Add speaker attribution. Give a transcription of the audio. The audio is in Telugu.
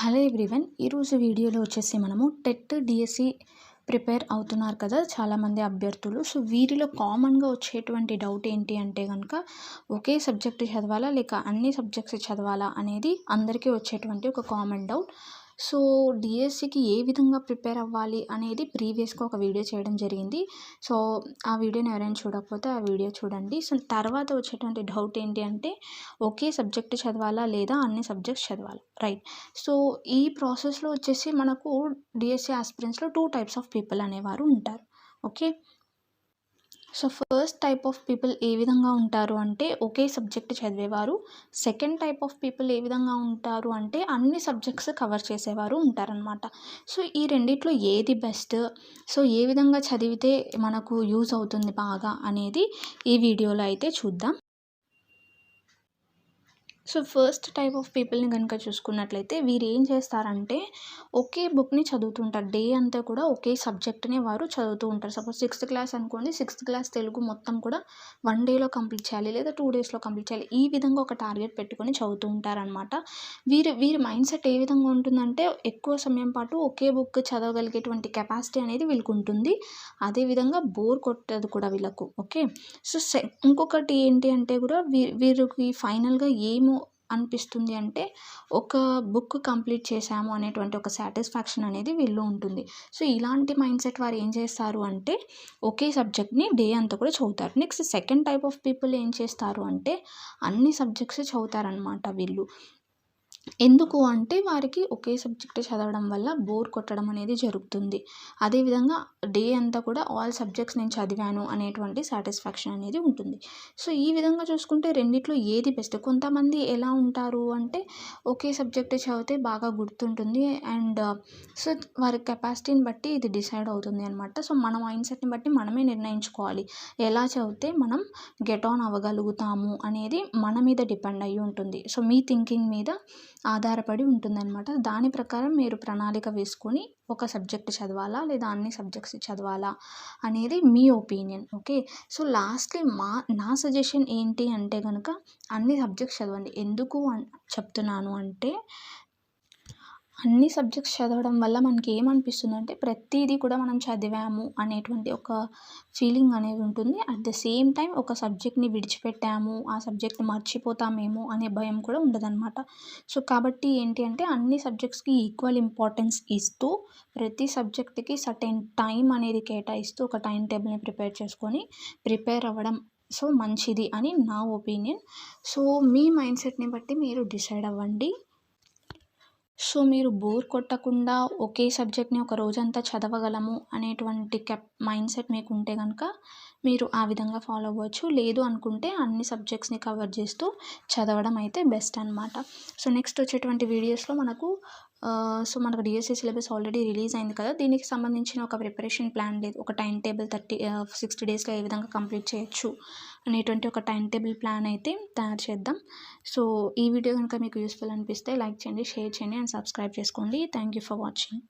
Speaker 1: హలో ఎవ్రీవన్ ఈరోజు వీడియోలో వచ్చేసి మనము టెట్ డిఎస్సి ప్రిపేర్ అవుతున్నారు కదా చాలామంది అభ్యర్థులు. సో వీరిలో కామన్గా వచ్చేటువంటి డౌట్ ఏంటి అంటే కనుక ఒకే సబ్జెక్ట్ చదవాలా లేక అన్ని సబ్జెక్ట్స్ చదవాలా అనేది అందరికీ వచ్చేటువంటి ఒక కామన్ డౌట్. సో డిఎస్సికి ఏ విధంగా ప్రిపేర్ అవ్వాలి అనేది ప్రీవియస్గా ఒక వీడియో చేయడం జరిగింది. సో ఆ వీడియోని ఎవరైనా చూడకపోతే ఆ వీడియో చూడండి. సో తర్వాత వచ్చేటువంటి డౌట్ ఏంటి అంటే ఒకే సబ్జెక్ట్ చదవాలా లేదా అన్ని సబ్జెక్ట్స్ చదవాలా? రైట్. సో ఈ ప్రాసెస్లో వచ్చేసి మనకు డిఎస్సి ఆస్పిరెంట్స్లో టూ టైప్స్ ఆఫ్ పీపుల్ అనేవారు ఉంటారు. Okay? So first type of people ఏ విధంగా ఉంటారు అంటే ఒకే సబ్జెక్ట్ చదివేవారు. సెకండ్ టైప్ ఆఫ్ పీపుల్ ఏ విధంగా ఉంటారు అంటే అన్ని సబ్జెక్ట్స్ కవర్ చేసేవారు ఉంటారనమాట సో ఈ రెండిట్లో ఏది బెస్ట్? సో ఏ విధంగా చదివితే మనకు యూజ్ అవుతుంది బాగా అనేది ఈ వీడియోలో అయితే చూద్దాం. సో ఫస్ట్ టైప్ ఆఫ్ పీపుల్ని కనుక చూసుకున్నట్లయితే వీరు ఏం చేస్తారంటే ఒకే బుక్ని చదువుతుంటారు. డే అంతా కూడా ఒకే సబ్జెక్ట్ని వారు చదువుతూ ఉంటారు. సపోజ్ సిక్స్త్ క్లాస్ అనుకోండి సిక్స్త్ క్లాస్ తెలుగు మొత్తం కూడా వన్ డేలో కంప్లీట్ చేయాలి లేదా టూ డేస్లో కంప్లీట్ చేయాలి. ఈ విధంగా ఒక టార్గెట్ పెట్టుకొని చదువుతూ ఉంటారనమాట వీరి వీరి మైండ్ సెట్ ఏ విధంగా ఉంటుందంటే ఎక్కువ సమయం పాటు ఒకే బుక్ చదవగలిగేటువంటి కెపాసిటీ అనేది వీళ్ళకి ఉంటుంది. అదేవిధంగా బోర్ కొట్టదు కూడా వీళ్ళకు. ఓకే? సో సె ఇంకొకటి ఏంటి అంటే కూడా వీ వీరికి ఫైనల్గా ఏమో అనిపిస్తుంది అంటే ఒక బుక్ కంప్లీట్ చేశాము అనేటువంటి ఒక సాటిస్ఫాక్షన్ అనేది వీళ్ళు ఉంటుంది. సో ఇలాంటి మైండ్ సెట్ వారు ఏం చేస్తారు అంటే ఒకే సబ్జెక్ట్ని డే అంతా కూడా చదువుతారు. Next second type of people ఏం చేస్తారు అంటే అన్ని సబ్జెక్ట్స్ చదువుతారనమాట వీళ్ళు. ఎందుకు అంటే వారికి ఒకే సబ్జెక్ట్ చదవడం వల్ల బోర్ కొట్టడం అనేది జరుగుతుంది. అదేవిధంగా డే అంతా కూడా ఆల్ సబ్జెక్ట్స్ నేను చదివాను అనేటువంటి సాటిస్ఫాక్షన్ అనేది ఉంటుంది. సో ఈ విధంగా చూసుకుంటే రెండిట్లో ఏది బెస్ట్? కొంతమంది ఎలా ఉంటారు అంటే ఒకే సబ్జెక్ట్ చదివితే బాగా గుర్తుంటుంది అండ్ సో వారి కెపాసిటీని బట్టి ఇది డిసైడ్ అవుతుంది అనమాట సో మన మైండ్ సెట్ని బట్టి మనమే నిర్ణయించుకోవాలి. ఎలా చదివితే మనం గెట్ ఆన్ అవ్వగలుగుతాము అనేది మన మీద డిపెండ్ అయ్యి ఉంటుంది. సో మీ థింకింగ్ మీద ఆధారపడి ఉంటుందన్నమాట. దాని ప్రకారం మీరు ప్రణాళిక వేసుకొని ఒక సబ్జెక్ట్ చదవాలా? లేదా అన్ని సబ్జెక్ట్స్ చదవాలా? అనేది మీ ఒపీనియన్. ఓకే? సో లాస్ట్లీ మా నా సజెషన్ ఏంటి అంటే కనుక అన్ని సబ్జెక్ట్స్ చదవండి. ఎందుకు చెప్తున్నాను అంటే అన్ని సబ్జెక్ట్స్ చదవడం వల్ల మనకి ఏమనిపిస్తుంది అంటే ప్రతిదీ కూడా మనం చదివాము అనేటువంటి ఒక ఫీలింగ్ అనేది ఉంటుంది. అట్ ద సేమ్ టైం ఒక సబ్జెక్ట్ని విడిచిపెట్టాము ఆ సబ్జెక్ట్ మర్చిపోతామేమో అనే భయం కూడా ఉండదన్నమాట. సో కాబట్టి ఏంటి అంటే అన్ని సబ్జెక్ట్స్కి ఈక్వల్ ఇంపార్టెన్స్ ఇస్తూ ప్రతి సబ్జెక్ట్కి సర్టెన్ టైం అనేది కేటాయిస్తూ ఒక టైం టేబుల్ని ప్రిపేర్ చేసుకొని ప్రిపేర్ అవ్వడం సో మంచిది అని నా ఒపీనియన్. సో మీ మైండ్ సెట్ని బట్టి మీరు డిసైడ్ అవ్వండి. సో మీరు బోర్ కొట్టకుండా ఒకే సబ్జెక్ట్ని ఒక రోజంతా చదవగలము అనేటువంటి కెప్ మైండ్ సెట్ మీకు ఉంటే కనుక మీరు ఆ విధంగా ఫాలో అవ్వచ్చు. లేదు అనుకుంటే అన్ని సబ్జెక్ట్స్ని కవర్ చేస్తూ చదవడం అయితే బెస్ట్ అనమాట సో నెక్స్ట్ వచ్చేటువంటి వీడియోస్లో మనకు సో మనకు డిఎస్సి సిలబస్ ఆల్రెడీ రిలీజ్ అయింది కదా దీనికి సంబంధించిన ఒక ప్రిపరేషన్ ప్లాన్ లేదు. ఒక టైం టేబుల్ థర్టీ సిక్స్టీ డేస్లో ఏ విధంగా కంప్లీట్ చేయొచ్చు అనేటువంటి ఒక టైం టేబుల్ ప్లాన్ అయితే తయారు చేద్దాం. సో ఈ వీడియో కనుక మీకు యూస్ఫుల్ అనిపిస్తే లైక్ చేయండి షేర్ చేయండి అండ్ సబ్స్క్రైబ్ చేసుకోండి. Thank you for watching.